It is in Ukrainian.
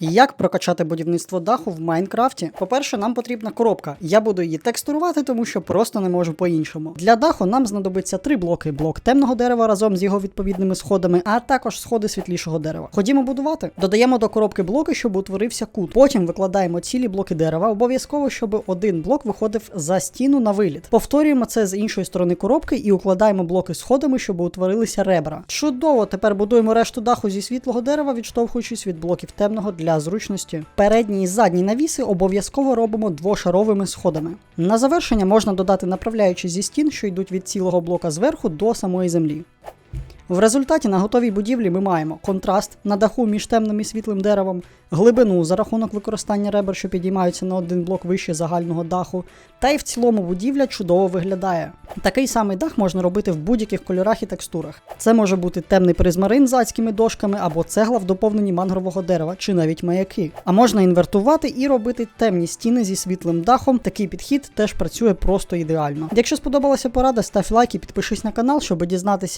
Як прокачати будівництво даху в Майнкрафті? По-перше, нам потрібна коробка. Я буду її текстурувати, тому що просто не можу по-іншому. Для даху нам знадобиться три блоки: блок темного дерева разом з його відповідними сходами, а також сходи світлішого дерева. Ходімо будувати. Додаємо до коробки блоки, щоб утворився кут. Потім викладаємо цілі блоки дерева. Обов'язково, щоб один блок виходив за стіну на виліт. Повторюємо це з іншої сторони коробки і укладаємо блоки сходами, щоб утворилися ребра. Чудово, тепер будуємо решту даху зі світлого дерева, відштовхуючись від блоків темного для зручності. Передні і задні навіси обов'язково робимо двошаровими сходами. На завершення можна додати направляючі зі стін, що йдуть від цілого блока зверху до самої землі. В результаті на готовій будівлі ми маємо контраст на даху між темним і світлим деревом, глибину за рахунок використання ребер, що підіймаються на один блок вище загального даху, та й в цілому будівля чудово виглядає. Такий самий дах можна робити в будь-яких кольорах і текстурах. Це може бути темний призмарин з адськими дошками або цегла в доповненні мангрового дерева, чи навіть маяки. А можна інвертувати і робити темні стіни зі світлим дахом. Такий підхід теж працює просто ідеально. Якщо сподобалася порада, став лайк і підпишись на канал, щоб дізнатися